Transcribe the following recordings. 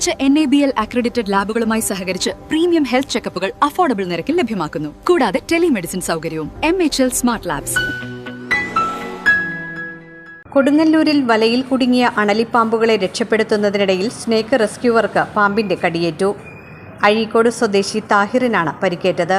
മികച്ച N A B L accredited ലാബുകളുമായി സഹകരിച്ച് premium health ചെക്കപ്പുകൾ affordable നിരക്കിൽ ലഭ്യമാക്കുന്നു. കൂടാതെ ടെലിമെഡിസിൻ സൗകര്യവും M H L smart labs കൊടുങ്ങല്ലൂരിൽ വലയിൽ കുടുങ്ങിയ അണലിപ്പാമ്പുകളെ രക്ഷപ്പെടുത്തുന്നതിനിടയിൽ സ്നേക്ക് റെസ്ക്യൂവർക്ക് പാമ്പിന്റെ കടിയേറ്റു. അഴീക്കോട് സ്വദേശി താഹിറിനാണ് പരിക്കേറ്റത്.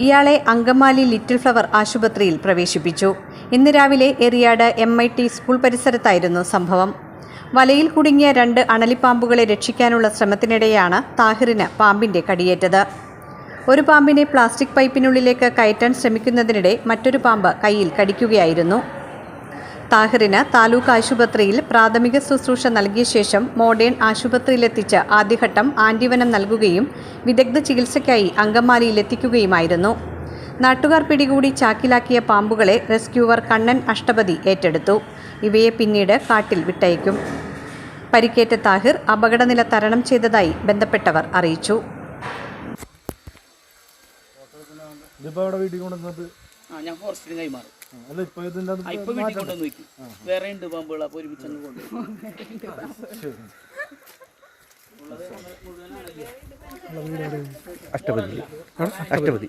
ഇയാളെ അങ്കമാലി ലിറ്റിൽ ഫ്ലവർ ആശുപത്രിയിൽ പ്രവേശിപ്പിച്ചു. ഇന്ന് രാവിലെ എറിയാട് എം സ്കൂൾ പരിസരത്തായിരുന്നു സംഭവം. വലയിൽ കുടുങ്ങിയ രണ്ട് അണലിപ്പാമ്പുകളെ രക്ഷിക്കാനുള്ള ശ്രമത്തിനിടെയാണ് താഹിറിന് പാമ്പിന്റെ കടിയേറ്റത്. ഒരു പാമ്പിനെ പ്ലാസ്റ്റിക് പൈപ്പിനുള്ളിലേക്ക് കയറ്റാൻ ശ്രമിക്കുന്നതിനിടെ മറ്റൊരു പാമ്പ് കയ്യിൽ കടിക്കുകയായിരുന്നു. താഹിറിന് താലൂക്ക് ആശുപത്രിയിൽ പ്രാഥമിക ശുശ്രൂഷ നൽകിയ ശേഷം മോഡേൺ ആശുപത്രിയിലെത്തിച്ച് ആദ്യഘട്ടം ആന്റിവനം നൽകുകയും വിദഗ്ധ ചികിത്സയ്ക്കായി അങ്കമാലിയിലെത്തിക്കുകയുമായിരുന്നു. നാട്ടുകാർ പിടികൂടി ചാക്കിലാക്കിയ പാമ്പുകളെ റെസ്ക്യൂവർ കണ്ണൻ അഷ്ടപതി ഏറ്റെടുത്തു. ഇവയെ പിന്നീട് കാട്ടിൽ വിട്ടയക്കും. പരിക്കേറ്റ താഹിർ അപകടനില തരണം ചെയ്തതായി ബന്ധപ്പെട്ടവർ അറിയിച്ചു. ഞാൻ ഫോറസ്റ്റിന് കൈമാറും. ഇപ്പൊ വീട്ടിൽ കൊണ്ടുവന്ന് വെക്കും വേറെ ഉണ്ട് പാമ്പുകൾ അപ്പൊ ഒരുമിച്ച് അങ്ങ് കൊണ്ടുവരും. അഷ്ടപതി. അഷ്ടപതി.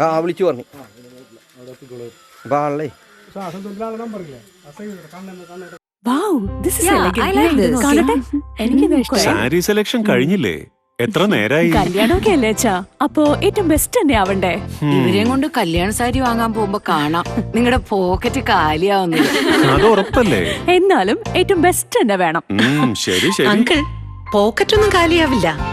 ആ വിളിച്ചു പറഞ്ഞു. അപ്പൊ ആളേ സാരി സെലക്ഷൻ കഴിഞ്ഞില്ലേ? എത്ര നേരായി? കല്യാണമൊക്കെ അല്ലേ അച്ഛാ? അപ്പോ ഏറ്റവും ബെസ്റ്റ് തന്നെ ആവണ്ടേ? ഇവരെയും കൊണ്ട് കല്യാണ സാരി വാങ്ങാൻ പോകുമ്പോ കാണാം. നിങ്ങളുടെ പോക്കറ്റ് കാലിയാവുന്നില്ല അത് ഉറപ്പല്ലേ? എന്നാലും ഏറ്റവും ബെസ്റ്റ് തന്നെ വേണം. ശരി ശരി. അങ്കിൾ പോക്കറ്റ് ഒന്നും കാലിയാവില്ല.